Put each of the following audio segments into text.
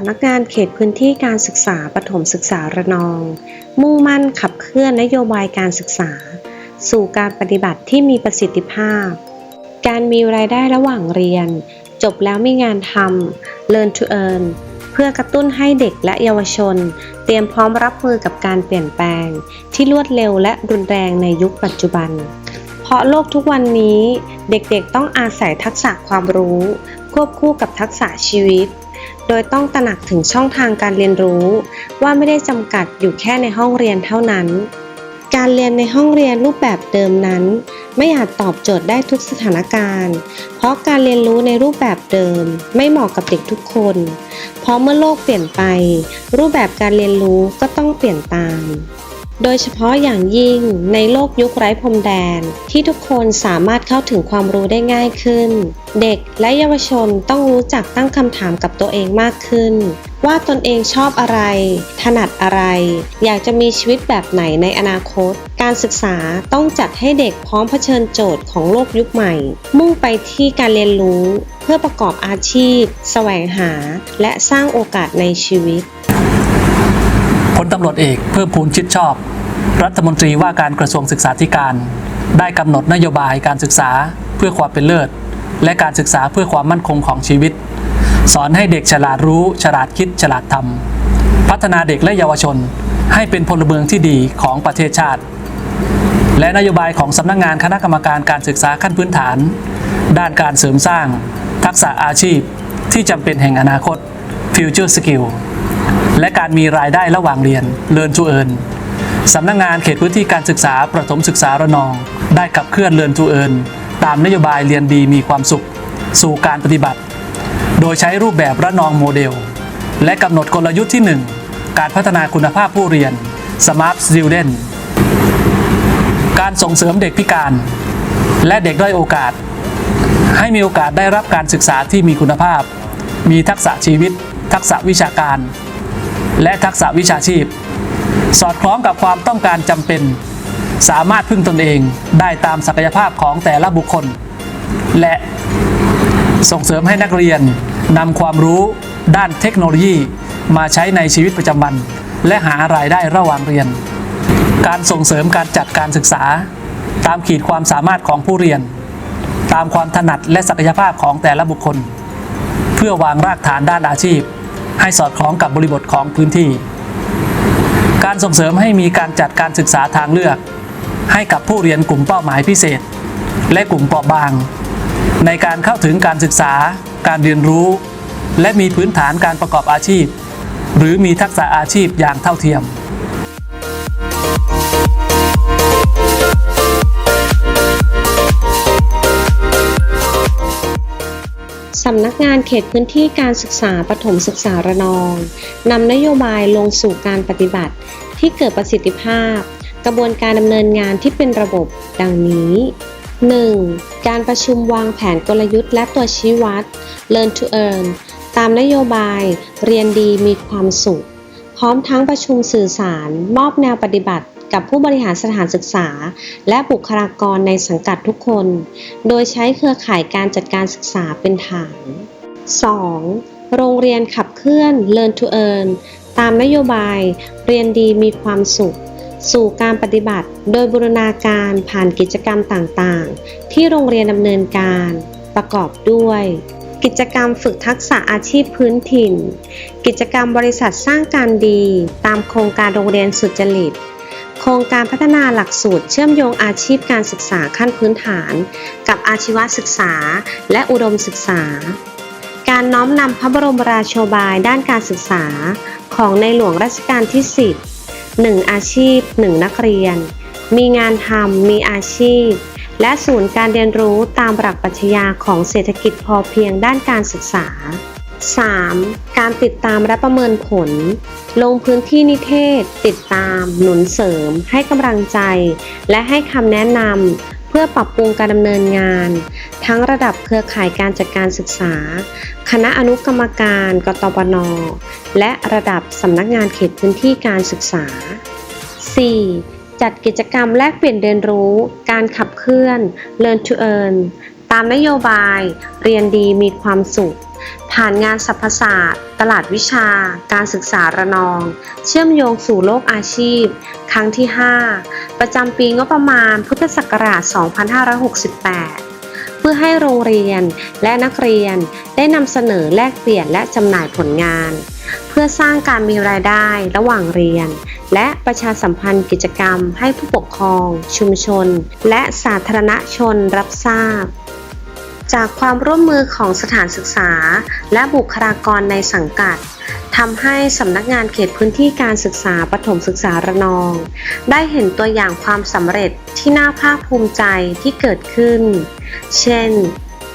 ำนักงานเขตพื้นที่การศึกษาปฐมศึกษาระนอง มุ่งมั่นขับเคลื่อนนโยบายการศึกษา สู่การปฏิบัติที่มีประสิทธิภาพ การมีรายได้ระหว่างเรียน จบแล้วมีงานทำ Learn to earn เพื่อกระตุ้นให้เด็กและเยาวชน เตรียมพร้อมรับมือกับการเปลี่ยนแปลง ที่รวดเร็วและรุนแรงในยุคปัจจุบัน เพราะโลกทุกวันนี้เด็กๆต้องอาศัยทักษะความรู้ ควบคู่กับทักษะชีวิต โดยต้องตระหนักถึงช่องทางการเรียนรู้ ว่าไม่ได้จำกัดอยู่แค่ในห้องเรียนเท่านั้น การเรียนในห้องเรียนรูปแบบเดิมนั้น ไม่อาจตอบโจทย์ได้ทุกสถานการณ์ เพราะการเรียนรู้ในรูปแบบเดิม ไม่เหมาะกับเด็กทุกคน เพราะเมื่อโลกเปลี่ยนไป รูปแบบการเรียนรู้ก็ต้องเปลี่ยนตาม โดยเฉพาะอย่างยิ่งในโลกยุคไร้พรมแดน ที่ทุกคนสามารถเข้าถึงความรู้ได้ง่ายขึ้น เด็กและเยาวชนต้องรู้จักตั้งคำถามกับตัวเองมากขึ้น ว่าตนเองชอบอะไร ถนัดอะไร อยากจะมีชีวิตแบบไหนในอนาคต การศึกษาต้องจัดให้เด็กพร้อมเผชิญโจทย์ของโลกยุคใหม่ มุ่งไปที่การเรียนรู้ เพื่อประกอบอาชีพ แสวงหา และสร้างโอกาสในชีวิตพลตำรวจเอกเพิ่มพูนชิดชอบ รัฐมนตรีว่าการกระทรวงศึกษาธิการ ได้กำหนดนโยบายการศึกษาเพื่อความเป็นเลิศ และการศึกษาเพื่อความมั่นคงของชีวิต สอนให้เด็กฉลาดรู้ ฉลาดคิด ฉลาดทำพัฒนาเด็กและเยาวชน ให้เป็นพลเมืองที่ดีของประเทศชาติ และนโยบายของสำนักงานคณะกรรมการการศึกษาขั้นพื้นฐาน ด้านการเสริมสร้าง ทักษะอาชีพที่จำเป็นแห่งอนาคต Future Skill และการมีรายได้ระหว่างเรียน Learn to Earn สำนักงงานเขตพื้นที่การศึกษาประถมศึกษาระนอง ได้ขับเคลื่อน Learn to Earn ตามนโยบายเรียนดีมีความสุข สู่การปฏิบัติ โดยใช้รูปแบบระนองโมเดล และกำหนดกลยุทธ์ที่ 1 การพัฒนาคุณภาพผู้เรียน Smart Student การส่งเสริมเด็กพิการ และเด็กด้อยโอกาส ให้มีโอกาสได้รับการศึกษาที่มีคุณภาพ มีทักษะชีวิต ทักษะวิชาการ และทักษะวิชาชีพ สอดคล้องกับความต้องการจำเป็น สามารถพึ่งตนเองได้ตามศักยภาพของแต่ละบุคคล และส่งเสริมให้นักเรียนนำความรู้ด้านเทคโนโลยีมาใช้ในชีวิตประจำวัน และหารายได้ระหว่างเรียน การส่งเสริมการจัดการศึกษา ตามขีดความสามารถของผู้เรียน ตามความถนัดและศักยภาพของแต่ละบุคคล เพื่อวางรากฐานด้านอาชีพ ให้สอดคล้องกับบริบทของพื้นที่ การส่งเสริมให้มีการจัดการศึกษาทางเลือก ให้กับผู้เรียนกลุ่มเป้าหมายพิเศษ และกลุ่มเปราะบาง ในการเข้าถึงการศึกษา การเรียนรู้ และมีพื้นฐานการประกอบอาชีพ หรือมีทักษะอาชีพอย่างเท่าเทียมำนักงานเขตพื้นที่การศึกษาปฐมศึกษาระนองนำนโยบายลงสู่การปฏิบัติ ที่เกิดประสิทธิภาพ กระบวนการดำเนินงานที่เป็นระบบดังนี้ 1. การประชุมวางแผนกลยุทธ์และตัวชี้วัด Learn to Earn ตามนโยบายเรียนดีมีความสุข พร้อมทั้งประชุมสื่อสาร มอบแนวปฏิบัติ กับผู้บริหารสถานศึกษา และบุคลากรในสังกัดทุกคน โดยใช้เครือข่ายการจัดการศึกษาเป็นฐาน 2. โรงเรียนขับเคลื่อน Learn to Earn ตามนโยบาย เรียนดีมีความสุข สู่การปฏิบัติ โดยบูรณาการผ่านกิจกรรมต่างๆ ที่โรงเรียนดำเนินการ ประกอบด้วย กิจกรรมฝึกทักษะอาชีพพื้นถิ่น กิจกรรมบริษัทสร้างการดี ตามโครงการโรงเรียนสุจริต โครงการพัฒนาหลักสูตรเชื่อมโยงอาชีพการศึกษาขั้นพื้นฐาน กับอาชีวศึกษาและอุดมศึกษา การน้อมนำพระบรมราโชบายด้านการศึกษา ของในหลวงรัชกาลที่ 10 1 อาชีพ 1 นักเรียน มีงานทำมีอาชีพ และศูนย์การเรียนรู้ตามหลักปรัชญาของเศรษฐกิจพอเพียงด้านการศึกษา 3. การติดตามและประเมินผล ลงพื้นที่นิเทศ ติดตาม หนุนเสริม ให้กำลังใจ และให้คำแนะนำเพื่อปรับปรุงการดำเนินงาน ทั้งระดับเครือข่ายการจัดการศึกษา คณะอนุกรรมการกตปนและระดับสำนักงานเขตพื้นที่การศึกษา 4. จัดกิจกรรมแลกเปลี่ยนเรียนรู้ การขับเคลื่อน Learn to Earn ตามนโยบาย เรียนดีมีความสุข ผ่านงานสรรพศาสตร์ ตลาดวิชา การศึกษาระนอง เชื่อมโยงสู่โลกอาชีพ ครั้งที่ 5 ประจำปีงบประมาณพุทธศักราช 2568 เพื่อให้โรงเรียนและนักเรียนได้นำเสนอแลกเปลี่ยนและจำหน่ายผลงาน เพื่อสร้างการมีรายได้ระหว่างเรียน และประชาสัมพันธ์กิจกรรมให้ผู้ปกครอง ชุมชน และสาธารณชนรับทราบ จากความร่วมมือของสถานศึกษา และบุคลากรในสังกัดทำให้สำนักงานเขตพื้นที่การศึกษาปฐมศึกษาระนอง ได้เห็นตัวอย่างความสำเร็จที่น่าภาคภูมิใจที่เกิดขึ้น เช่น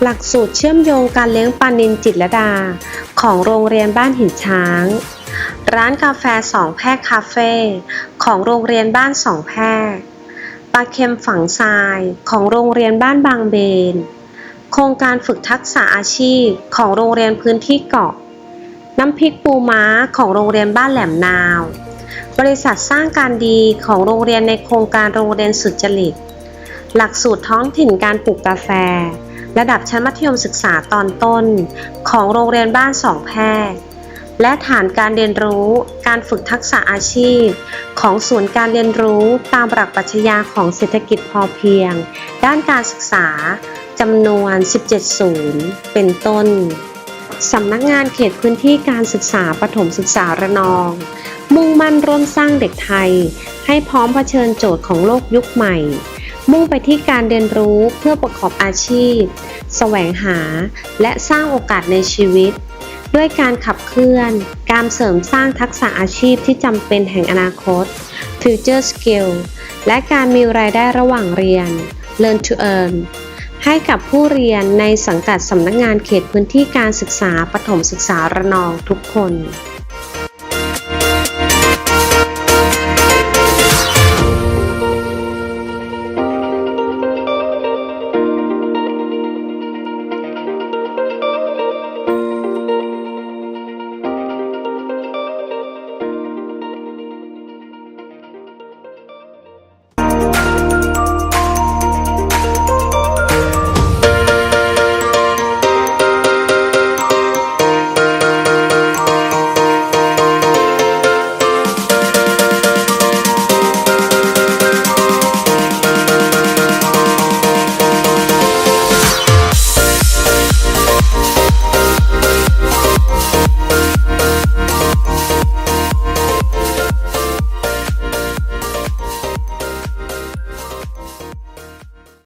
หลักสูตรเชื่อมโยงการเลี้ยงปลานินจิตรดา ของโรงเรียนบ้านหินช้าง ร้านกาแฟสองแพรกคาเฟ่ของโรงเรียนบ้านสองแพรกปลาเค็มฝังทรายของโรงเรียนบ้านบางเบน โครงการฝึกทักษะอาชีพของโรงเรียนพื้นที่เกาะ น้ำพริกปูม้าของโรงเรียนบ้านแหลมนาว บริษัทสร้างการดีของโรงเรียนในโครงการโรงเรียนสุจริต หลักสูตรท้องถิ่นการปลูกกาแฟ ระดับชั้นมัธยมศึกษาตอนต้น ของโรงเรียนบ้านสองแพรและฐานการเรียนรู้การฝึกทักษะอาชีพ ของศูนย์การเรียนรู้ตามหลักปรัชญาของเศรษฐกิจพอเพียง ด้านการศึกษา จำนวน 17 ศูนย์ เป็นต้น สำนักงานเขตพื้นที่การศึกษาปฐมศึกษาระนอง มุ่งมั่นร่วมสร้างเด็กไทย ให้พร้อมเผชิญโจทย์ของโลกยุคใหม่ มุ่งไปที่การเรียนรู้เพื่อประกอบอาชีพ แสวงหา และสร้างโอกาสในชีวิต ด้วยการขับเคลื่อน การเสริมสร้างทักษะอาชีพที่จำเป็นแห่งอนาคต Future Skill และการมีรายได้ระหว่างเรียน Learn to Earn ให้กับผู้เรียนในสังกัดสำนักงานเขตพื้นที่การศึกษาปฐมศึกษาระนองทุกคน